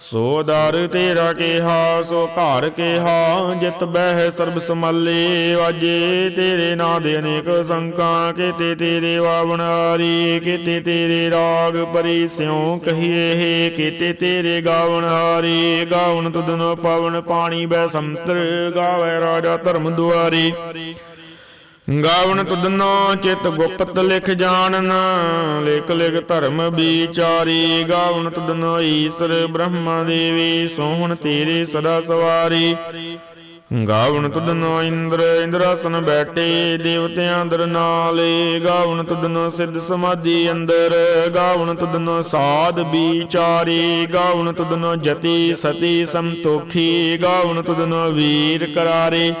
ਸੋ ਦਰ ਤੇਰਾ ਕਿਹਾ, ਸੋ ਘਰ ਕਿਹਾ, ਜਿਤ ਬਹਿ ਸਰਬ ਸਮਾਲੇ ਵਾਜੇ ਤੇਰੇ ਨਾਂ ਦੇ ਅਨੇਕ ਸੰਕਾਂ ਕੀਤੇ ਤੇਰੇ ਵਾਵਣਾਰੀ ਕੀਤੇ ਤੇਰੇ ਰਾਗ ਪਰੀ ਸਿਉ ਕਹੀਏ ਹੈ, ਕੀਤੇ ਤੇਰੇ ਗਾਵਣ ਹਾਰੀ ਗਾਵਣ ਤੁਧਨੋ ਪਵਨ ਪਾਣੀ ਬੈ ਸੰਤਰ, ਗਾਵੇ ਰਾਜਾ ਧਰਮ ਦੁਆਰੀ। ਗਾਵਣ ਤੁਧਨੋ ਚਿਤ ਗੁਪਤ ਲਿਖ ਜਾਣਨ, ਲਿਖ ਲਿਖ ਧਰਮ ਵਿਚਾਰੀ। ਗਾਵਣ ਤੁਧਨੋ ਈਸ਼ਰ ਬ੍ਰਹਮਾ ਦੇਵੀ, ਸੋਹਣ ਤੇਰੇ ਸਦਾ ਸਵਾਰੀ। ਗਾਵਣ ਤੁਧਨੋ ਇੰਦਰ, ਇੰਦਰਾਸਨ ਬੈਠੇ ਦੇਵਤਿਆਂ ਅੰਦਰ ਨਾਲੇ। ਗਾਵਣ ਤੁਧਨੋ ਸਿੱਧ ਸਮਾਧੀ ਅੰਦਰ ਗਾਵਣ ਤੁਧਨੋ ਸਾਧ ਵਿਚਾਰੀ। ਗਾਵਣ ਤੁਧਨੋ ਜਤੀ ਸਤੀ ਸੰਤੋਖੀ ਗਾਵਣ ਤੁਧਨੋ ਵੀਰ ਕਰਾਰੇ।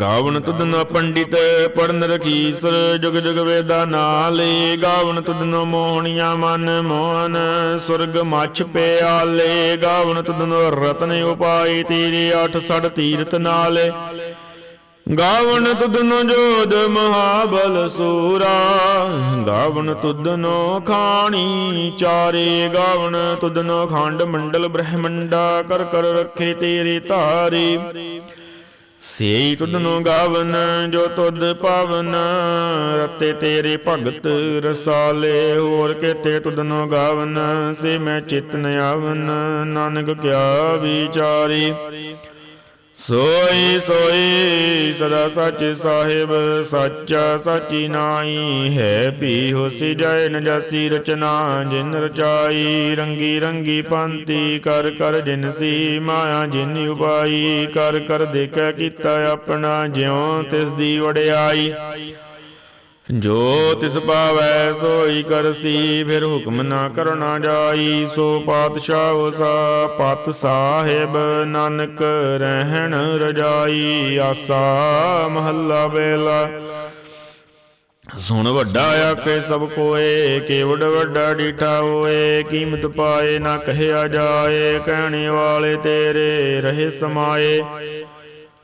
ਗਾਵਣ ਤੁਧਨ ਪੰਡਿਤ ਪੜਨ ਰਖੀਸਰ, ਜੁਗ ਜੁਗ ਵੇਦਾ ਨਾਲੇ। ਗਾਵਣ ਤੁਧਨ ਮੋਹਣੀਆਂ ਮਨ ਮੋਹਨ, ਸੁਰਗ ਮਛ ਪਿਆਲੇ। ਗਾਵਣ ਤੁਧਨ ਰਤਨ ਉਪਾਈ ਤੇਰੇ ਅਠ ਸੜ ਤੀਰਤ ਨਾਲੇ। ਗਾਵਨ ਗਾਵਣ ਤੁਧਨੋ ਜੋਦ ਮਹਾਬਲ ਸੂਰਾ। ਗਾਵਨ ਗਾਵਣ ਤੁਧਨੋ ਖਾਣੀ ਚਾਰੇ। ਗਾਵਨ ਗਾਵਣ ਤੁਧਨੋ ਖੰਡ ਮੰਡਲ ਬ੍ਰਹਮੰਡਾ। ਕਰ ਕਰ ਰੱਖੇ ਤੇਰੇ ਧਾਰੀ। ਸੇਈ ਤੁਧਨੋ ਗਾਵਨ ਜੋ ਤੁਧ ਪਾਵਨ। ਰਤੇ ਤੇਰੇ ਭਗਤ ਰਸਾਲੇ ਹੋਰ ਕਿਤੇ ਤੁਧਨੋ ਗਾਵਨ? ਸੇ ਮੈਂ ਚਿਤ ਨ ਆਵਨ ਨਾਨਕ ਕਿਆ ਵਿਚਾਰੀ। ਸੋਈ ਸੋਈ ਸਦਾ ਸੱਚ ਸਾਹਿਬ, ਸੱਚਾ ਸੱਚੀ ਨਾਈ ਹੈ। ਵੀ ਹੋਸੀ ਜਾਏ ਨ ਰਚਨਾ, ਜਿਨ ਰਚਾਈ, ਰੰਗੀ ਰੰਗੀ ਪੰਤੀ ਕਰ ਕਰ ਜਿਨ ਸੀ ਮਾਇਆ, ਜਿਨ ਉਪਾਈ ਕਰ ਕਰ ਦੇਖੈ ਕੀਤਾ ਆਪਣਾ, ਜਿਉ ਤਿਸ ਦੀ ਵਡਿਆਈ। ਜੋ ਤਿਸ ਪਾਵੈ ਸੋਈ ਕਰਸੀ, ਫਿਰ ਹੁਕਮ ਨਾ ਕਰਨਾ ਜਾਈ। ਸੋ ਪਾਤਸ਼ਾਹ ਸਾ ਪਤ ਸਾਹਿਬ, ਨਾਨਕ ਰਹਿਣ ਰਜਾਈ। ਆਸਾ ਮਹੱਲਾ ਵੇਲਾ। ਸੁਣ ਵੱਡਾ ਆਖੇ ਸਭ ਕੋਏ, ਕੇਵੜ ਵੱਡਾ ਡੀਠਾ ਹੋਏ। ਕੀਮਤ ਪਾਏ ਨਾ ਕਹਿਆ ਜਾਏ, ਕਹਿਣੇ ਵਾਲੇ ਤੇਰੇ ਰਹੇ ਸਮਾਏ।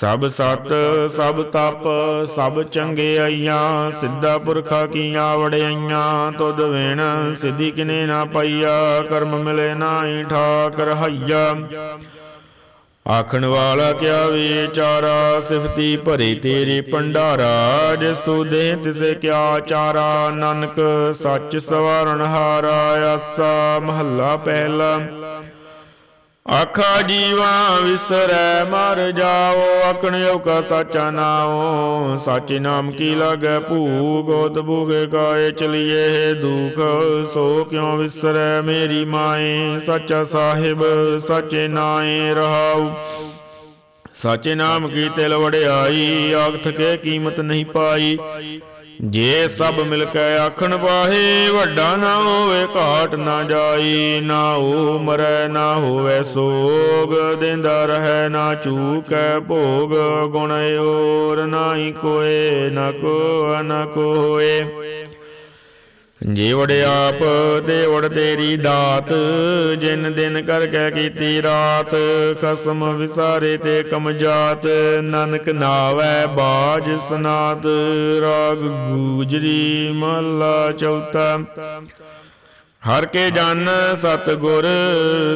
ਸਭ ਸਤ, ਸਭ ਤਪ, ਸਭ ਚੰਗਿਆਈਆਂ ਸਿੱਧਾ ਪੁਰਖਾ ਕੀਆਂ ਵੜਿਆਈਆਂ ਤੁਧ ਵੇਣ ਸਿੱਧੀ ਕਿਨੇ ਨਾ ਪਈਆ, ਕਰਮ ਮਿਲੇ ਨਾਹੀ ਠਾਕ ਰਹਾਈਆ ਆਖਣ ਵਾਲਾ ਕਿਆ ਵਿਚਾਰਾ, ਸਿਫਤੀ ਭਰੇ ਤੇਰੇ ਭੰਡਾਰਾ, ਜਿਸ ਤੂੰ ਦੇ ਤਿਸੇ ਕਿਆ ਚਾਰਾ, ਨਾਨਕ ਸੱਚ ਸਵਾਰਨ ਹਾਰਾ, ਆਸਾ ਮਹੱਲਾ ਪਹਿਲਾ। ਆਖਾ ਜੀਵਾ ਵਿਸਰੈ, ਮਰ ਜਾਓ ਅਕਣਿਓ ਕਾ ਸਾਚਾ ਨਾਉ। ਸਾਚੇ ਨਾਮ ਕੀ ਲਾਗੈ ਭੂਖ ਉਤ ਭੂਗੇ ਕਾਏ ਚਲੀਏ, ਦੁਖ ਸੋ ਕਿਉ ਵਿਸਰੈ ਮੇਰੀ ਮਾਏ? ਸਾਚਾ ਸਾਹਿਬ, ਸਾਚੇ ਨਾਏ ਰਹਾਉ। ਸਾਚੇ ਨਾਮ ਕੀ ਤਿਲ ਵੜਿਆਈ ਆਖਤ ਕੇ ਕੀਮਤ ਨਹੀਂ ਪਾਈ। ਜੇ ਸਭ ਮਿਲ ਕੇ ਆਖਣ ਪਾਹੇ ਵੱਡਾ ਨਾ ਹੋਵੇ, ਘਾਟ ਨਾ ਜਾਈ, ਨਾ ਉਹ ਮਰੈ, ਨਾ ਹੋਵੇ ਸੋਗ, ਦਿੰਦਾ ਰਹਿ, ਨਾ ਚੂਕੈ ਭੋਗ, ਗੁਣ ਓਰ ਨਾਹੀ ਕੋਏ, ਨਾ ਕੋ, ਨਾ ਕੋਏ। ਜੇ ਵੜ ਆਪ ਤੇ ਵੜ ਤੇਰੀ ਦਾਤ, ਜਿਨ ਦਿਨ ਕਰ ਕੇ ਕੀਤੀ ਰਾਤ, ਖਸਮ ਵਿਸਾਰੇ ਤੇ ਕਮ ਜਾਤ, ਨਾਨਕ ਨਾਵੈ ਬਾਜ ਸਨਾਤ, ਰਾਗ ਗੂਜਰੀ ਮਹਲਾ ਚੌਥਾ। ਹਰ ਕੇ ਜਨ ਸਤ ਗੁਰ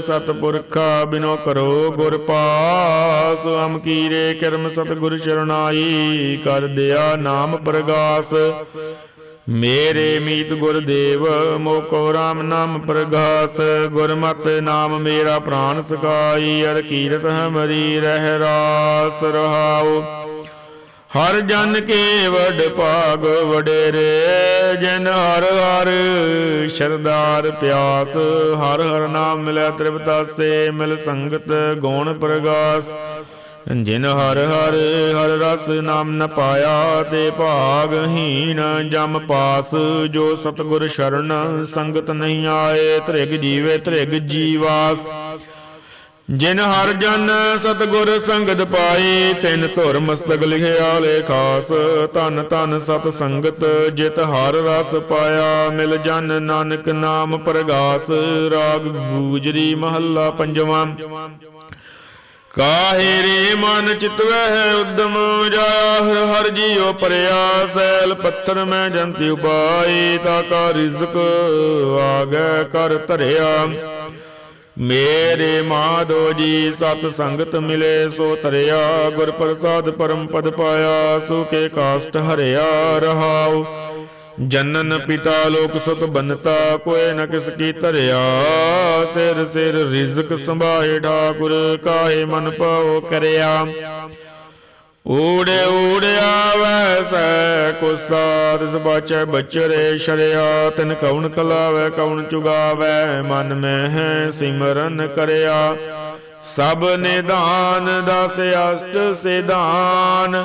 ਸਤ ਪੁਰਖਾ ਬਿਨੋ ਕਰੋ ਗੁਰ ਪਾਸ ਅਮ ਕੀਰੇ ਕਰਮ ਸਤ ਗੁਰ ਚਰਨਾਈ ਕਰ ਦਿਆ ਨਾਮ ਪ੍ਰਗਾਸ। ਮੇਰੇ ਮੀਤ ਗੁਰਦੇਵ, ਮੋਕੋ RAM ਨਾਮ ਪ੍ਰਗਾਸ, ਗੁਰਮਤਿ ਨਾਮ ਮੇਰਾ ਪ੍ਰਾਨ ਸਖਾਈ, ਅਰ ਕੀਰਤ ਹਮਰੀ ਰਹਿ ਰਾਸ ਰਹਾਉ। ਹਰ ਜਨ ਕੇ ਵਡ ਭਾਗ ਵਡੇਰੇ, ਜਨ ਹਰ ਹਰ ਸ਼ਰਦਾਰ ਪਿਆਸ, ਹਰ ਹਰ ਨਾਮ ਮਿਲੈ ਤ੍ਰਿਪਤਾਸੇ, ਮਿਲ ਸੰਗਤ ਗੁਣ ਪ੍ਰਗਾਸ। ਜਿਨ ਹਰ ਹਰ ਹਰ ਰਸ ਨਾਮ ਨ ਪਾਇਆ ਤੇ ਭਾਗਹੀਣ ਜਮ ਪਾਸ। ਜੋ ਸਤਗੁਰ ਸ਼ਰਨ ਸੰਗਤ ਨਹੀਂ ਆਏ, ਤ੍ਰਿਗ ਜੀਵੇ ਤ੍ਰਿਗ ਜੀਵਾਸ। ਜਿਨ ਹਰ ਜਨ ਸਤਗੁਰ ਸੰਗਤ ਪਾਈ ਤਿਨ ਧੁਰ ਮਸਤਕ ਲਿਖਿਆ ਲੇਖਾਸ ਧਨ ਧਨ ਸਤ ਸੰਗਤ ਜਿਤ ਹਰ ਰਸ ਪਾਇਆ, ਮਿਲ ਜਨ ਨਾਨਕ ਨਾਮ ਪ੍ਰਗਾਸ। ਰਾਗ ਗੂਜਰੀ ਮਹੱਲਾ ਪੰਜਵਾਂ। ਕਾਹੇ ਰੇ ਮਨ ਚਿਤਵੈ ਹੈ ਉਦਮ ਜਾਇਆ ਹਰ ਹਰ ਜੀਉ ਪਰਿਆ ਸੈਲ ਪੱਥਰ ਮੈਂ ਜੰਤੀ ਉਪਾਈ ਤਾ ਕਾ ਰਿਜ਼ਕ ਆਗੈ ਕਰ ਧਰਿਆ। ਮੇਰੇ ਮਾਧੋ ਜੀ ਸਤ ਸੰਗਤ ਮਿਲੇ, ਸੋ ਤਰਿਆ ਗੁਰ ਪ੍ਰਸਾਦ ਪਰਮ ਪਦ ਪਾਇਆ ਸੁਕੇ ਕਾਸ਼ਟ ਹਰਿਆ ਰਹਾਉ। ਜਨਨ ਪਿਤਾ ਲੋਕ ਸੁਤ ਬੰਨਤਾ ਕੋਏ ਨ ਕਿਸ ਕੀ ਧਰਿਆ। ਸਿਰ ਸਿਰ ਰਿਜ਼ਕ ਸੰਭਾਏ ਠਾਕੁਰ, ਕਾਹੇ ਮਨ ਪਾਉ ਕਰਿਆ। ਊੜੇ ਊੜਿਆ ਵੈਸੈ ਕੋ ਸਾਧ ਬਾਚੈ ਬਚਰੇ ਸ਼ਰਿਆ। ਤਿਨ ਕਉਣ ਕਲਾਵੈ, ਕਉਣ ਚੁਗਾਵੈ, ਮਨ ਮੈਂ ਹੈ ਸਿਮਰਨ ਕਰਿਆ। ਸਭ ਨਿਦਾਨ ਦਸ ਅਸ਼ਟ ਸਿਧਾਨ।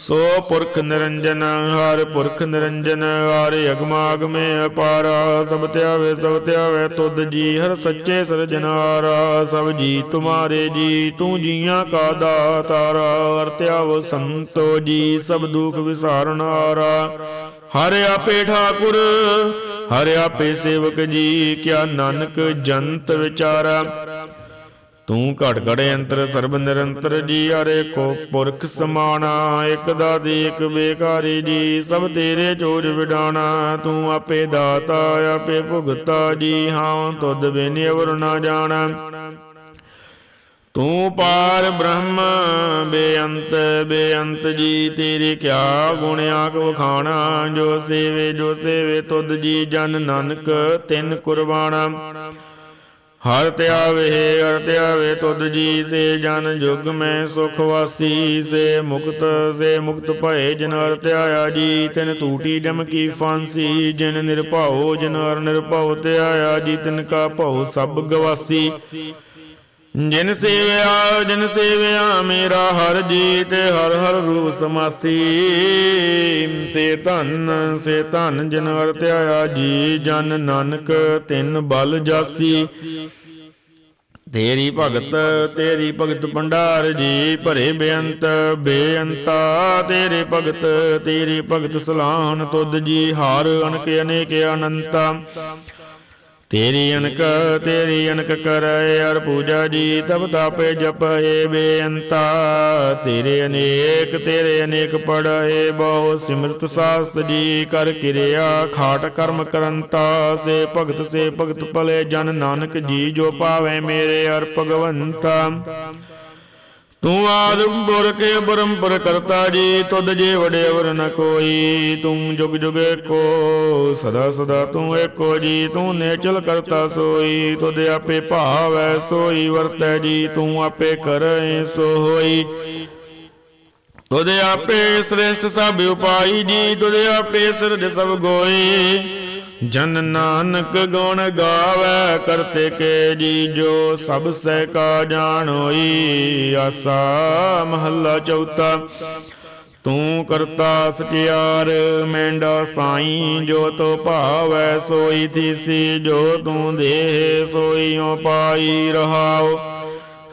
ਸੋ ਪੁਰਖ ਨਿਰੰਜਨ, ਹਰ ਪੁਰਖ ਨਿਰੰਜਨ, ਹਰ ਅਗਮਾਗਮੇ ਅਪਾਰਾ, ਸਭ ਧਿਆਵੇ ਸਭ ਧਿਆਵੇ ਤੁਧ ਜੀ, ਹਰ ਸੱਚੇ ਸਰਜਨਾਰਾ ਸਭ ਜੀ ਤੁਮਾਰੇ ਜੀ, ਤੂੰ ਜੀਆਂ ਕਾ ਦਾਤਾਰਾ, ਹਰ ਧਿਆਵ ਸੰਤੋ ਜੀ, ਸਭ ਦੁਖ ਵਿਸਾਰਨਾਰਾ ਹਰ ਆਪੇ ਠਾਕੁਰ, ਹਰ ਆਪੇ ਸੇਵਕ ਜੀ, ਕਿਆ ਨਾਨਕ ਜੰਤ ਵਿਚਾਰਾ। ਤੂੰ ਘਟ ਘੜੇ ਅੰਤਰ ਸਰਬ ਨਿਰੰਤਰ ਜੀ ਅਰੇ ਕੋ ਪੁਰਖ ਸਮਾਣਾ, ਇਕ ਦਾ ਇਕ ਬੇਕਾਰੀ ਜੀ, ਸਭ ਤੇਰੇ ਚੋਜ ਵਿਡਾਣਾ, ਤੂੰ ਆਪੇ ਦਾਤਾ, ਆਪੇ ਭੁਗਤਾ ਜੀ ਹਾਂ ਤੁਧ ਬਿਨ ਅਵਰ ਨਾ ਜਾਣਾ। ਤੂੰ ਪਾਰ ਬ੍ਰਹਮ, ਬੇਅੰਤ ਬੇਅੰਤ ਜੀ, ਤੇਰੇ ਕਿਆ ਗੁਣ ਆਖ ਵਖਾਣਾ, ਜੋ ਸੇਵੇ ਜੋ ਸੇਵੇ ਤੁਧ ਜੀ, ਜਨ ਨਾਨਕ ਤਿੰਨ ਕੁਰਬਾਨਾ ਹਰ ਧਿਆਵੇ ਹਰ ਧਿਆਵੇ ਤੁਧ ਜੀ ਸੇ ਜਨ ਜੁਗ ਮੈਂ ਸੁਖ ਵਾਸੀ, ਸੇ ਮੁਕਤ ਸੇ ਮੁਕਤ ਭਏ, ਜਿਨ ਹਰ ਧਿਆਇਆ ਜੀ, ਤਿਨ ਟੂਟੀ ਜਮ ਕੀ ਫਾਂਸੀ, ਜਿਨ ਨਿਰਭਉ, ਜਿਨ ਹਰ ਨਿਰਭਉ ਧਿਆਇਆ ਜੀ, ਤਿਨ ਕਾ ਭਉ ਸਭ ਗਵਾਸੀ। ਜਿਨ ਸੇਵਿਆ ਜਿਨ ਸੇਵਿਆ ਮੇਰਾ ਹਰ ਜੀ ਤੇ ਹਰ ਹਰ ਰੂਪ ਸਮਾਸੀ ਸੇ ਧਨ ਸੇ ਧਨ ਜਿਨ ਹਰ ਧਿਆਇਆ ਜੀ, ਜਨ ਨਾਨਕ ਤਿੰਨ ਬਲ ਜਾਸੀ। ਤੇਰੀ ਭਗਤ ਤੇਰੀ ਭਗਤ ਭੰਡਾਰ ਜੀ, ਭਰੇ ਬੇਅੰਤ, ਬੇਅੰਤਾ। ਤੇਰੇ ਭਗਤ, ਤੇਰੀ ਭਗਤ ਸਲਾਹਨ ਤੁਧ ਜੀ, ਹਾਰ ਅਨਕ ਅਨੇਕ ਅਨੰਤਾ। ਤੇਰੀ ਅਨਕ ਤੇਰੀ ਅਨਕ ਕਰੈ ਅਰ ਪੂਜਾ ਜੀ ਤਬ ਤਾਪੇ ਜਪਏ ਬੇਅੰਤਾ। ਤੇਰੇ ਅਨੇਕ ਤੇਰੇ ਅਨੇਕ ਪੜਾਏ ਬਹੁ ਸਿਮਰਤ ਸਾਸਤ ਜੀ, ਕਰ ਕਿਰਿਆ, ਖਾਟ ਕਰਮ ਕਰੰਤਾ। ਸੇ ਭਗਤ ਸੇ ਭਗਤ ਭਲੇ ਜਨ ਨਾਨਕ ਜੀ, ਜੋ ਪਾਵੇ ਮੇਰੇ ਅਰ ਭਗਵੰਤਾ। ਤੂੰ ਆਦਮ ਕੇ ਪਰੰਪਰ ਕਰਤਾ ਜੀ, ਤੁਧ ਜੇ ਵਡੇ ਨ ਕੋਈ। ਤੂੰ ਜੁਗ ਜੁਗ ਏਕੋ, ਸਦਾ ਸਦਾ ਤੂੰ ਏਕੋ ਜੀ, ਤੂੰ ਨੇਚਲ ਕਰਤਾ ਸੋਈ। ਤੁਧ ਆਪੇ ਭਾਵੈ ਸੋਈ, ਵਰਤੈ ਜੀ, ਤੂੰ ਆਪੇ ਕਰੈ ਸੋ ਹੋਈ ਤੁਧ ਆਪੇ ਸ੍ਰੇਸ਼ਟ ਸਭ ਉਪਾਈ ਜੀ, ਤੁਧ ਆਪੇ ਸਿਰਜ ਸਭ ਗੋਈ। ਜਨ ਨਾਨਕ ਗੁਣ ਗਾਵੇ ਕਰਤੇ ਕੇ ਜੀ, ਜੋ ਸਭ ਸਹਿ ਕਾ ਜਾਣੋਈ ਆਸਾ ਮਹੱਲਾ ਚੌਥਾ, ਤੂੰ ਕਰਤਾ ਸਚਿਆਰ, ਮੈਂਡਾ ਸਾਈ ਜੋ ਤੋ ਭਾਵੈ ਸੋਈ ਥੀਸੀ, ਜੋ ਤੂੰ ਦੇਹ ਸੋਈਓ ਪਾਈ ਰਹਾਓ।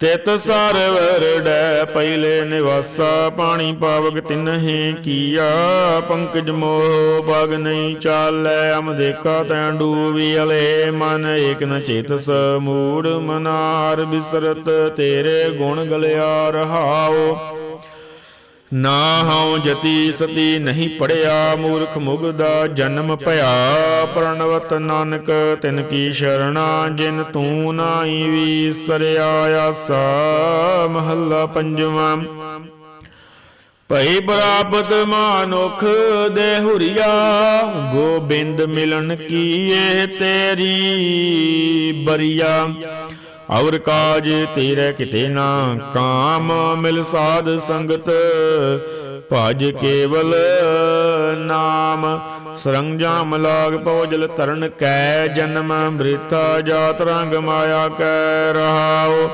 ਤਿਤ ਸਰਵਰ ਡੈ ਪਹਿਲੇ ਨਿਵਾਸਾ, ਪਾਣੀ ਪਾਵਕ ਤਿਨਹਿ ਕੀਆ। ਪੰਕਜ ਮੋਹ ਪਗ ਨਹੀਂ ਚਾਲੈ, ਅਮ ਦੇਖਾ ਤੈਂ ਡੂਬੀ ਅਲੇ। ਮਨ ਏਕ ਨ ਚੇਤਸ ਮੂੜ ਮਨਾਰ, ਬਿਸਰਤ ਤੇਰੇ ਗੁਣ ਗਲਿਆ ਰਹਾਓ ਨਾ ਹਉ ਜਤੀ ਸਤੀ ਨਹੀਂ ਪੜਿਆ, ਮੂਰਖ ਮੁਗਦਾ ਜਨਮ ਭਇਆ। ਪ੍ਰਣਵਤ ਨਾਨਕ, ਤਿਨ ਕੀ ਸ਼ਰਣਾ, ਜਿਨ ਤੂੰ ਨਾਹੀ ਵੀਸਰਿਆ ਆਸਾ। ਮਹੱਲਾ ਪੰਜਵਾਂ। ਭਈ ਪ੍ਰਾਪਤ ਮਾਨੁਖ ਦੇ ਹੁਰੀਆ, ਗੋਬਿੰਦ ਮਿਲਣ ਕੀ ਏ ਤੇਰੀ ਬਰੀਆ। ਔਰ ਕਾਜ ਤੇਰੇ ਕਿਤੇ ਨਾ ਕਾਮ ਮਿਲ ਸਾਧ ਸੰਗਤ। ਭਜ ਕੇਵਲ ਨਾਮ ਸਰੰਜਾਮ ਲਾਗ ਪਉਜਲ ਤਰਨ ਕੈ ਜਨਮ ਬ੍ਰਿਥਾ ਜਾਤ ਰੰਗ ਮਾਇਆ ਕੈ ਰਹਾਓ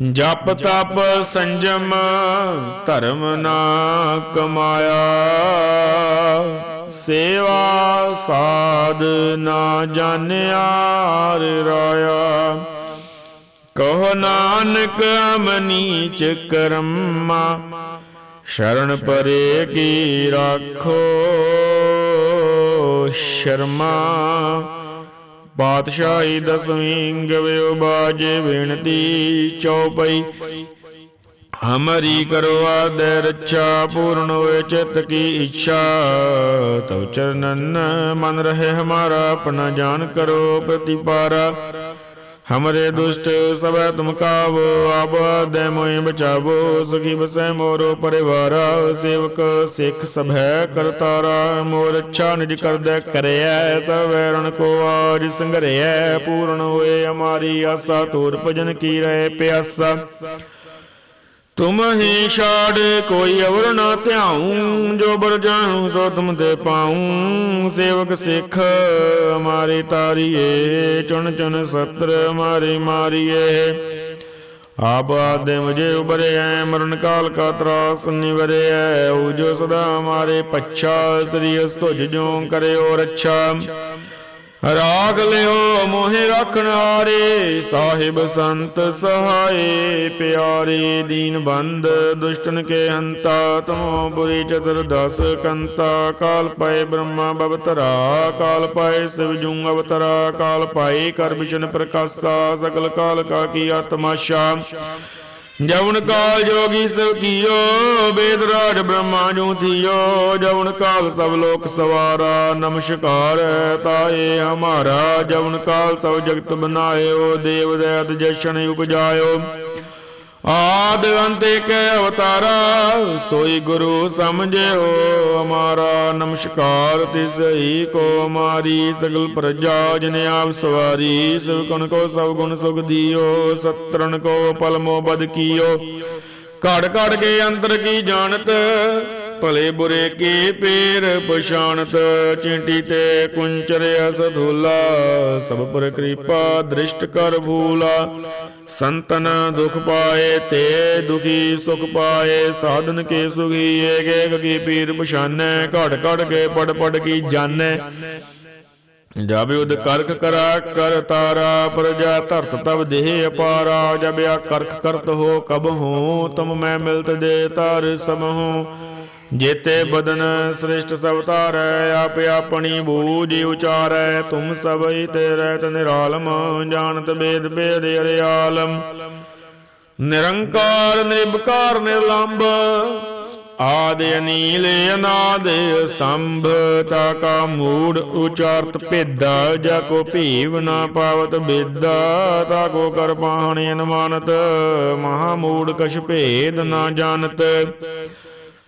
ਜਪ ਤਪ ਸੰਜਮ, ਧਰਮ ਨਾ ਕਮਾਇਆ। ਸੇਵਾ ਸਾਧ ਨਾ ਜਾਣਿਆ ਰਾਇਆ। ਕਹੋ ਨਾਨਕ ਅਮਨੀਚ ਕਰਮਾ, ਸ਼ਰਨ ਪਰੇ ਕੀ ਰਾਖੋ, ਸ਼ਰਮਾ। ਪਾਤਸ਼ਾਹੀ ਦਸਵੀਂ ਗਵਿਓ ਬਾਜੇ ਬੇਨਤੀ ਚਉਪਈ ਹਮਰੀ ਕਰੋ ਆਦੈ ਰੱਛਾ ਪੂਰਨ ਹੋਏ ਚਿਤ ਕੀ ਇੱਛਾ। ਤਉ ਚਰਨਨ ਮਨ ਰਹੇ ਹਮਾਰਾ, ਆਪਣਾ ਜਾਨ ਕਰੋ ਪ੍ਰਤੀਪਾਰਾ। ਹਮਰੇ ਦੁਸ਼ਟ ਸਭੈ ਤੁਮ ਕਾਵੋ ਆਪ ਦੇ ਮੋਇ ਬਚਾਵੋ ਸੁਖੀ ਬਸੈ ਮੋਰੋ ਪਰਿਵਾਰਾ ਸੇਵਕ ਸਿੱਖ ਸਭੈ ਕਰਤਾਰਾ ਮੋਰ ਅੱਛਾ ਨਿਜ ਕਰਦੈ ਕਰਿਐ ਸਵੈ ਰਣ ਕੋ ਆਜ ਸੰਘਰਿਐ ਪੂਰਨ ਹੋਏ ਹਮਾਰੀ ਆਸਾ ਤੋਰ ਭਜਨ ਕੀ ਰਹੇ ਪਿਆਸਾ ਤੁਮ ਹੀ ਛਾੜ, ਕੋਈ ਅਵਰ ਨਾ ਧਿਆਉ, ਜੋ ਬਰ ਜਾਉ ਸੋ ਤੁਮ ਤੇ ਪਾਉ। ਸੇਵਕ ਸਿੱਖ ਹਮਾਰੇ ਤਾਰੀਏ, ਚੁਣ ਚੁਣ ਸਤਰ ਹਮਾਰੇ ਮਾਰੀਏ। ਆਪ ਆਦੇ ਮੁਝੇ ਉਬਰੇ ਐ ਮਰਨ ਕਾਲ ਕਾ ਤਰਾਸ ਨਿਵਰੇ। ਐ ਓ ਜੋ ਸਦਾ ਹਮਾਰੇ ਪੱਛਾ, ਸ੍ਰੀ ਅਸ ਤੁਝ ਜੋ ਕਰਿਓ ਰੱਛਾ। ਰਾਗ ਲਿਓ, ਮੋਹਿ ਰਖਣ ਹਾਰੇ, ਸਾਹਿਬ ਸੰਤ ਸਹਾਏ, ਪਿਆਰੇ ਦੀਨ ਬੰਦ, ਦੁਸ਼ਟਨ ਕੇ ਹੰਤਾ, ਤਮੋ ਬੁਰੀ ਚਤੁਰ ਦਸ ਕੰਤਾ, ਕਾਲ ਪਾਏ ਬ੍ਰਹਮਾ ਬਵਤਰਾ, ਕਾਲ ਪਾਏ ਸਿਵ ਜੂੰ ਅਵਤਰਾ, ਕਾਲ ਪਾਏ ਕਰ ਵਿਸ਼ਨ ਪ੍ਰਕਾਸ਼ਾ, ਸਗਲ ਕਾਲ ਕਾ ਕੀ ਆਤਮਾਸ਼ਾ ਜਵਨ ਕਾਲ ਜੋਗੀ ਸਭ ਕੀਓ, ਬੇਦ ਰਾਜ ਬ੍ਰਹਮਾ ਜੂ ਥੀਓ। ਜਵਨ ਕਾਲ ਸਭ ਲੋਕ ਸਵਾਰਾ, ਨਮਸਕਾਰ ਤਾਏ ਹਮਾਰਾ। ਜਵਨ ਕਾਲ ਸਭ ਜਗਤ ਬਨਾਇਓ, ਦੇਵ ਦਇਤ ਜਸ਼ਨ ਉਪਜਾਇਓ। ਆਦ ਅੰਤ ਅਵਤਾਰਾ, ਸੋਈ ਗੁਰੂ ਸਮਝਿਓ ਹਮਾਰਾ ਨਮਸਕਾਰ, ਤਿਸ ਹੀ ਕੋ ਮਾਰੀ, ਸਗਲ ਪ੍ਰਜਾ ਜਿਨ ਆਪ ਸਵਾਰੀ। ਸਭ ਗੁਣ ਕੋ ਸਭ ਗੁਣ ਸੁਖ ਦਿਓ, ਸਤਰਣ ਕੋ ਪਲਮੋ ਬਦ ਕੀਓ। ਘੜ ਘੜ ਕੇ ਅੰਤਰ ਕੀ ਜਾਣਤ ਭਲੇ ਬੁਰੇ ਕੀ ਪੀਰ ਪਛਾਨਤ ਚਿੰਟੀ ਤੇ ਕੁੰਚਰਿਆ ਸਧੂਲਾ ਸਭ ਪਰ ਕਿਰਪਾ ਦ੍ਰਿਸ਼ਟ ਕਰ ਭੂਲਾ। ਸੰਤਨ ਦੁਖ ਪਾਏ ਤੇ ਦੁਖੀ ਸੁਖ ਪਾਏ। ਸਾਧਨ ਕੇ ਸੁਖੀ ਏਕ ਏਕ ਕੀ ਪੀਰ ਪਛਾਨੈ। ਘੜ ਘੜ ਕੇ ਪੜ ਪੜ ਕੀ ਜਾਣੈ। ਜਬ ਉਦ ਕਰਖ ਕਰਾ, ਕਰ ਤਾਰਾ। ਪ੍ਰਜਾ ਧਰਤ ਤਬ ਦੇਹ ਅਪਾਰਾ। ਜਬ ਆ ਕਰਖ ਕਰਤ ਹੋ ਕਬ ਹੋ, ਤੁਮ ਮੈਂ ਮਿਲਤ ਦੇ ਤਾਰ ਸਮਹੋ ਜੇਤੇ ਬਦਨ ਸ੍ਰਿਸ਼ਟ ਸਭ ਤਾਰੈ ਆਪ ਆਪਣੀ ਬੂਝ ਉਚਾਰੈ, ਤੁਮ ਸਭਈ ਤੇ ਰਹਿਤ ਨਿਰਾਲਮ, ਜਾਣਤ ਬੇਦ ਬੇਦ ਅਰੇ ਨਿਰੰਕਾਰ, ਨਿਰਭਕਾਰ ਨਿਰਲੰਭ ਆਦ ਅਨੀਲ, ਅਨਾਦ ਸੰਭ, ਤਾ ਕਾ ਮੂੜ ਉਚਾਰਤ ਭੇਦਾ, ਜਾ ਕੋ ਭੀਵ ਨਾ ਪਾਵਤ ਬੇਦਾ, ਤਾ ਕੋ ਕਰ ਪਾਹਣ ਅਨਮਾਨਤ, ਮਹਾ ਮੂੜ ਕਛ ਭੇਦ ਨਾ ਜਾਣਤ।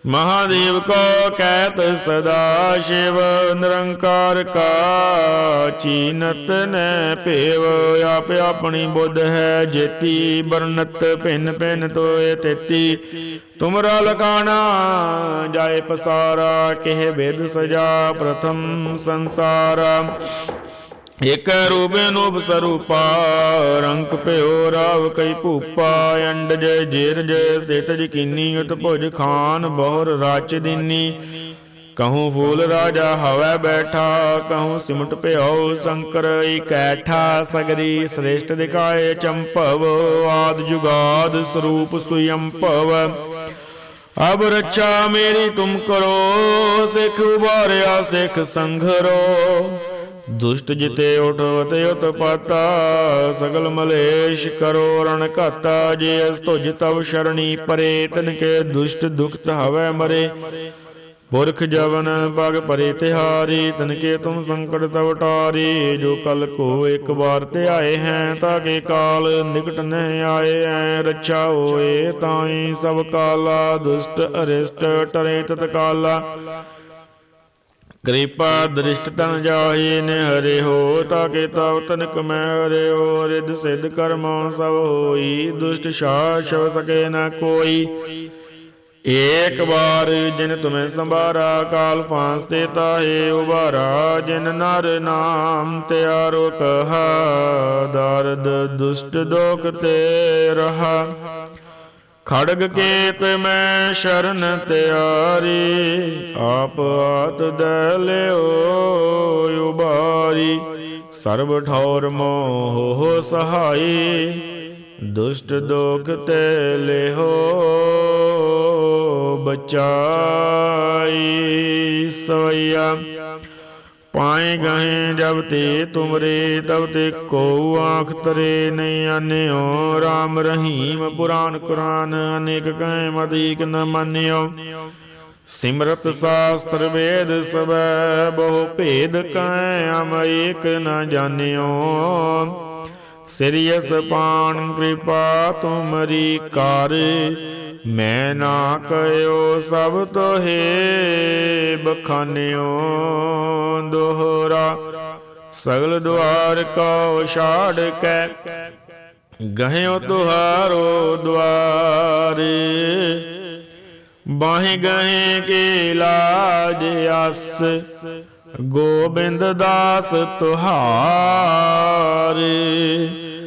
ਮਹਾਦੇਵ ਕੋ ਕਹਿਤ ਸਦਾ ਸ਼ਿਵ, ਨਿਰੰਕਾਰ ਕਾ ਚੀਨਤ ਨੈ ਭੇਵ। ਆਪ ਆਪਣੀ ਬੁੱਧ ਹੈ ਜੇਤੀ, ਬਰਨਤ ਭਿੰਨ ਭਿੰਨ ਤੋਏ ਤੇਤੀ। ਤੁਮਰਾ ਲਕਾਣਾ ਜਾਏ ਪਸਾਰਾ, ਕਿਹ ਵੇਦ ਸਜਾ, ਪ੍ਰਥਮ ਸੰਸਾਰਾ। ਇਕ ਰੂਪ ਅਨੂਪ ਸਰੂਪਾ ਰੰਕ ਭਇਓ ਰਾਵ ਕਈ ਭੂਪਾ, ਅੰਡ ਜੈ ਜੇਰ ਜੈ ਸਿਤ ਜਕੀਨੀ, ਉਤ ਭੁਜ ਖਾਨ ਬਹੁਰ ਰਾਚ ਦੀਨੀ। ਕਹੂੰ ਫੂਲ ਰਾਜਾ ਹਵੈ ਬੈਠਾ, ਕਹੂੰ ਸਿਮਟ ਭਇਓ ਸ਼ੰਕਰ ਇਕੈਠਾ, ਸਗਰੀ ਸ੍ਰੇਸ਼ਟ ਦਿਖਾਏ ਚੰਪਵ ਆਦ ਜੁਗਾਦ ਸਰੂਪ ਸੁਯੰਪਵ ਅਬ ਰੱਛਾ ਮੇਰੀ ਤੁਮ ਕਰੋ, ਸਿੱਖ ਉਬਾਰਿਆ ਸਿੱਖ ਸੰਘਰੋ। ਦੁਸ਼ਟ ਜਿਤੇ ਉਠਵਤ ਉਤ ਪਾਤਾ, ਸਗਲ ਮਲੇਸ਼ ਕਰੋ ਰਣ ਘਾਤਾ, ਜੇ ਅਸ ਤੁਜ ਤਵ ਸ਼ਰਣੀ ਪਰੇ, ਤਨ ਕੇ ਦੁਸ਼ਟ ਦੁਖਤ ਹਵੈ ਮਰੇ। ਪੁਰਖ ਜਵਨ ਪਗ ਪਰੇ ਤਿਹਾਰੀ, ਤਨ ਕੇ ਤੁਮ ਸੰਕਟ ਤਵ ਟਾਰੀ, ਜੋ ਕਲ ਕੋ ਇੱਕ ਵਾਰ ਤੇ ਆਏ ਹੈ, ਤਾਂ ਕੇ ਕਾਲ ਨਿਕਟ ਨਹਿ ਆਏ ਐ, ਰੱਛਾ ਹੋਏ ਤਾਈ ਸਭ ਕਾਲਾ, ਦੁਸ਼ਟ ਅਰਿਸ਼ਟ ਟਰੇ ਤਤ ਕਾਲਾ ਕਿਰਪਾ ਦ੍ਰਿਸ਼ਟ ਤਨ ਜਾਹੀ ਨੇ ਹਰੇ ਹੋ ਤਾਂ ਕੇ ਤਵ ਤਨਕ ਮੈਂ ਹਰੇ ਹੋ ਰਿਦ ਸਿਧ ਕਰਮੋ ਸਭ ਹੋਈ, ਦੁਸ਼ਟ ਸ਼ਾਸਵ ਸਕੇ ਨ ਕੋਈ। ਏਕ ਵਾਰ ਜਿਨ ਤੁਮੇ ਸੰਭਾਰਾ, ਕਾਲ ਫਾਂਸ ਤੇ ਤਾਹੇ ਉਬਾਰਾ ਜਿਨ ਨਰ ਨਾਮ ਤਿਆਰੋ ਕਹਾ ਦਰਦ ਦੁਸ਼ਟ ਦੋਖ ਤੇ ਰਹਾ। ਖੜਗ ਕੇਤ ਮੈਂ ਸ਼ਰਨ ਤਿਆਰੀ ਆਪ ਆਤ ਦੇ ਲਿਓ ਉਬਾਰੀ। ਸਰਬ ਠੌਰ ਮੋਹ ਸਹਾਈ ਦੁਸ਼ਟ ਦੋਖ ਤੇ ਲਿਹੋ ਬਚਾਈ। ਸਵਈਆ ਪਾਏ ਗਏ ਜਬ ਤੇ ਤੁਮਰੇ, ਤਬ ਤੇ ਕੋ ਆਖ ਤਰੇ, ਨਹੀਂ ਆਨਿਓ RAM ਰਹੀਮ ਪੁਰਾਨ ਕੁਰਾਨ, ਅਨੇਕ ਕਹੇ ਮਦੀਕ ਨ ਮੰਨਿਓ। ਸਿਮਰਤ ਸ਼ਾਸਤਰ ਵੇਦ ਸਬੈ ਬਹੁ ਭੇਦ ਕਹੇ ਅਮ ਏਕ ਨ ਜਾਣਿਓ। ਸਿਰਿਯਸ ਪਾਣ ਕਿਰਪਾ ਤੁਮਰੀ ਕਰ ਮੈਂ ਨਾ ਕਹਿਓ ਸਭ ਤੋਹੇ ਬਖਾਨਿਓ ਦੋਹਰਾ। ਸਗਲ ਦੁਆਰ ਕੋ ਛਾੜ ਕੇ ਗਹਿਓ ਤੁਹਾਰੋ ਦੁਆਰੇ। ਬਾਹੇ ਗਏ ਕੇ ਲਾਜ ਅਸ, ਗੋਬਿੰਦ ਦਾਸ ਤੁਹਾਰੇ।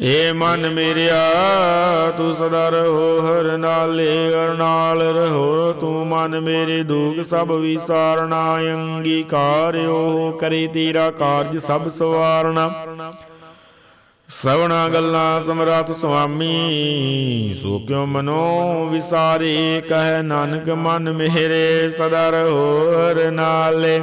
ਏ ਮਨ ਮੇਰਿਆ, ਤੂੰ ਸਦਾ ਰਹੋ ਹਰ ਨਾਲੇ, ਹਰ ਨਾਲ ਰਹੋ। ਤੂੰ ਮਨ ਮੇਰੇ ਦੁਖ ਸਭ ਵਿਸਾਰਣਾ ਅੰਗੀਕਾਰਿਓ ਕਰੇ ਤੇਰਾ ਕਾਰਜ ਸਭ ਸਵਾਰਣਾ ਸਵਣਾ ਗੱਲਾਂ ਸਮਰੱਥ ਸੁਆਮੀ, ਸੋ ਕਿਉ ਮਨੋ ਵਿਸਾਰੇ? ਕਹਿ ਨਾਨਕ ਮਨ ਮੇਰੇ, ਸਦਾ ਰਹੋ ਹਰ ਨਾਲੇ।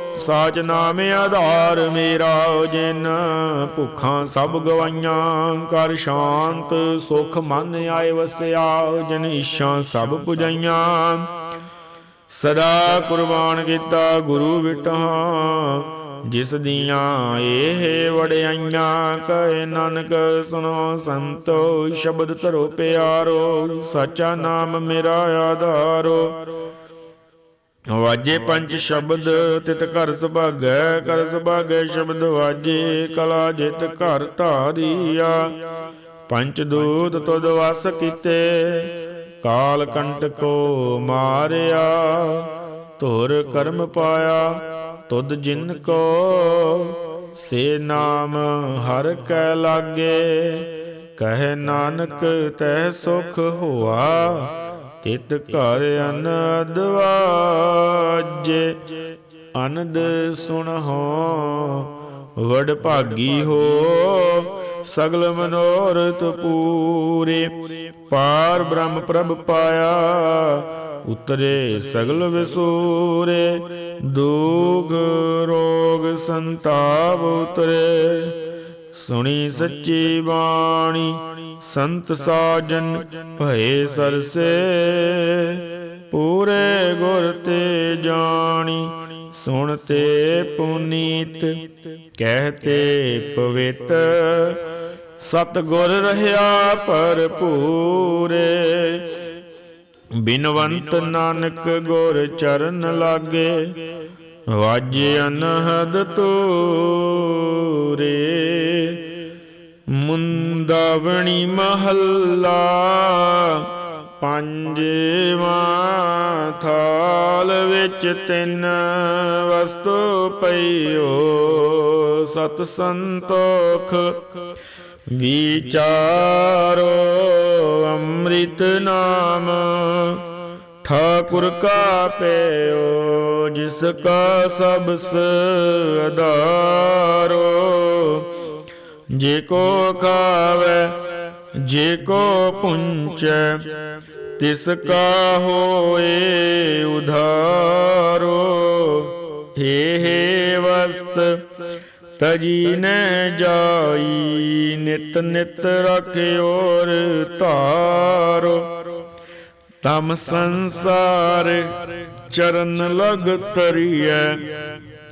ਸਾਚ ਨਾਮ ਆਧਾਰ ਮੇਰਾ, ਜਿਨ ਭੁੱਖਾਂ ਸਭ ਗਵਾਈਆਂ, ਕਰ ਸ਼ਾਂਤ ਸੁਖ ਮਨ ਆਏ ਵਸਿਆ, ਜਿਨ ਇਸ਼ਾਂ ਸਭ ਪੁਜਾਈਆਂ। ਸਦਾ ਕੁਰਬਾਨ ਕੀਤਾ ਗੁਰੂ ਵਿਟਾਂ, ਜਿਸ ਦੀਆਂ ਇਹ ਵੜਿਆਈਆਂ ਕਹੇ ਨਾਨਕ ਸੁਨੋ ਸੰਤੋ, ਸ਼ਬਦ ਧਰੋ ਪਿਆਰੋ, ਸਾਚਾ ਨਾਮ ਮੇਰਾ ਆਧਾਰੋ। ਵਾਜੇ ਪੰਜ ਸ਼ਬਦ, ਤਿਤ ਘਰ ਸੁਭਾਗੈ ਕਰ ਸੁਭਾਗੈ ਸ਼ਬਦ ਵਾਜੇ, ਕਲਾ ਜਿਤ ਘਰ ਧਾਰੀਆ। ਪੰਚ ਦੂਤ ਤੁਧ ਵਸ ਕੀਤੇ, ਕਾਲ ਕੰਟਕੋ ਮਾਰਿਆ। ਧੁਰ ਕਰਮ ਪਾਇਆ, ਤੁਧ ਜਿਨ ਕੋ, ਸੇ ਨਾਮ ਹਰ ਕੈ ਲਾਗੇ। ਕਹੇ ਨਾਨਕ ਤੈ ਸੁਖ ਹੋਆ। ਤਿਤ ਘਰ ਅਨੰਦ ਵਾਜੇ। ਅਨੰਦ ਸੁਣਹੁ, ਵਡ ਭਾਗੀ ਹੋ, ਸਗਲ ਮਨੋਰਥ ਪੂਰੇ। ਪਾਰ ਬ੍ਰਹਮ ਪ੍ਰਭ ਪਾਇਆ, ਉਤਰੇ ਸਗਲ ਵਿਸੂਰੇ। ਦੁਖ ਰੋਗ ਸੰਤਾਪ ਉਤਰੇ। ਸੁਣੀ ਸੱਚੀ ਬਾਣੀ ਸੰਤ ਸਾਜਨ ਭਏ ਸਰਸੇ, ਪੂਰੇ ਗੁਰ ਤੇ ਜਾਣੀ ਸੁਣ ਤੇ ਪੁਨੀਤ, ਕਹਤੇ ਪਵਿੱਤ। ਸਤ ਗੁਰ ਰਹਾ ਭਰਪੂਰੇ, ਬਿਨਵੰਤ ਨਾਨਕ ਗੁਰ ਚਰਨ ਲਾਗੇ, ਵਾਜੇ ਅਨਹਦ ਤੂਰੇ। ਮੁੰਦਾਵਣੀ ਮਹੱਲਾ ਪੰਜਵਾਂ ਥਾਲ ਵਿੱਚ ਤਿੰਨ ਵਸਤੂ ਪਈਓ ਸਤ ਸੰਤੋਖ। ਵਿਚਾਰੋ ਅੰਮ੍ਰਿਤ ਨਾਮ, ਠਾਕੁਰ ਕਾ ਪਿਓ ਜਿਸ ਕਾ ਸਭ ਸਦਾਰੋ ਜੇ ਕੋ ਖਾਵੇ ਜੇ ਕੋ ਪੁੰਚੈ, ਤਿਸ ਕਾ ਹੋਏ ਉਧਾਰੋ? ਹੇ ਹੇ ਵਸਤ, ਤਜੀ ਨ ਜਾਈ, ਨਿਤ ਨਿਤ ਰਖਿਓਰ ਧਾਰੋ। ਤਮ ਸੰਸਾਰ ਚਰਨ ਲਗ ਤਰੀਐ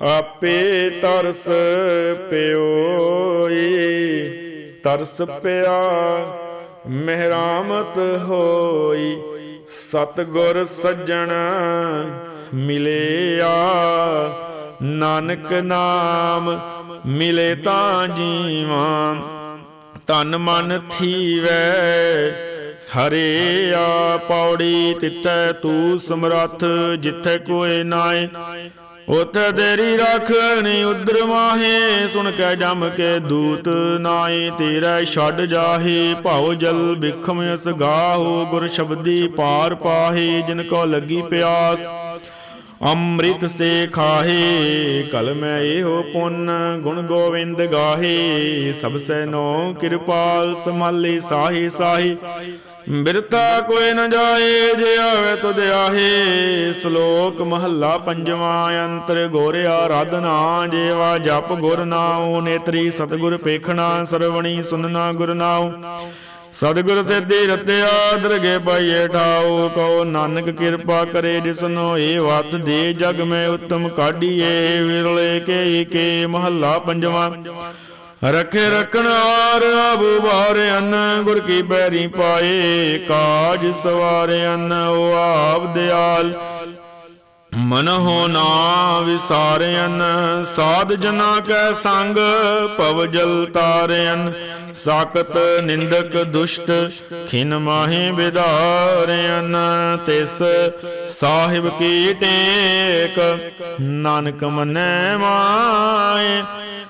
ਆਪੇ ਤਰਸ ਪਿਓਈ, ਤਰਸ ਪਿਆ, ਮਹਿਰਾਮਤ ਹੋਈ। ਸਤਗੁਰ ਸੱਜਣ ਮਿਲਿਆ, ਨਾਨਕ ਨਾਮ ਮਿਲੇ ਤਾਂ ਜੀਵਾਂ। ਤਨ ਮਨ ਥੀਵੈ, ਹਰੇ ਆ, ਪੌੜੀ ਤਿਤੈ ਤੂੰ ਸਮਰੱਥ, ਜਿੱਥੇ ਕੋਏ ਨਾਏ। ਉਥੇ ਤੇਰੀ ਰੱਖਣੀ ਉਦਰ ਮਾਹੇ, ਸੁਣ ਕੇ ਜਮ ਕੇ ਦੂਤ ਨਾਏ ਤੇਰਾ ਛੱਡ ਜਾਹੇ, ਭਾਉ ਜਲ ਬਿਖਮ ਅਸ ਗੁਰ ਸ਼ਬਦੀ ਪਾਰ ਪਾਹੇ, ਜਿਨ ਕੋ ਲੱਗੀ ਪਿਆਸ, ਅੰਮ੍ਰਿਤ ਸੇ ਖਾਹੇ, ਕਲ ਮੈਂ ਇਹੋ ਪੁੰਨ, ਗੁਣ ਗੋਵਿੰਦ ਗਾਹੇ ਸਭ ਸੈ ਨੋ ਕਿਰਪਾਲ, ਸਮਾਲੀ ਸਾਹੀ ਸਾਹੀ ਬਿਰਤਾ ਕੋਈ ਨ ਜਾਏ, ਜੇ ਆਵੇ ਤੁਧ ਆਹੇ ਸ਼ਲੋਕ ਮਹੱਲਾ ਪੰਜਵਾਂ, ਅੰਤਰ ਗੋਰ ਆਰਾਧਨਾ ਜੇਵਾ, ਜਪ ਗੁਰ ਨਾਉ, ਨੇਤਰੀ ਸਤਗੁਰ ਪੇਖਣਾ, ਸਰਵਣੀ ਸੁਨਣਾ ਗੁਰ ਨਾਉ। ਸਤਿਗੁਰ ਸਿੱਧੀ ਰਤਿਆ, ਦਰਗੇ ਪਾਈਏ ਠਾਉ, ਕਉ ਨਾਨਕ ਕਿਰਪਾ ਕਰੇ ਜਿਸਨੋ ਏ ਵਤ ਦੇ ਜਗ ਮੈਂ ਉਤਮ ਕਾਢੀਏ। ਵਿਰਲੇ ਕੇ ਕੇ ਮਹੱਲਾ ਪੰਜਵਾਂ। ਰਖੇ ਰਖਣ ਆਰ ਆਬੂ ਬਾਰੇ ਗੁਰ ਕੀ ਬੈਰੀ ਪਾਏ, ਕਾਜ ਸਵਾਰੇ ਅੰਨ, ਉਹ ਆਪ ਦਿਆਲ। ਮਨ ਹੋ ਨਾ ਵਿਸਾਰਿਆਨ ਸਾਧ ਜਨਾ ਕੈ ਸੰਗ ਭਵ ਜਲ ਤਾਰਿਆਨ ਸਾਕਤ ਨਿੰਦਕ ਦੁਸ਼ਟ, ਖਿਨ ਮਾਹੇ ਵਿਦਾਰਿਆਨ ਤਿਸ ਸਾਹਿਬ ਕੀ ਟੇਕ, ਨਾਨਕ ਮਨੈ ਮਾਏ।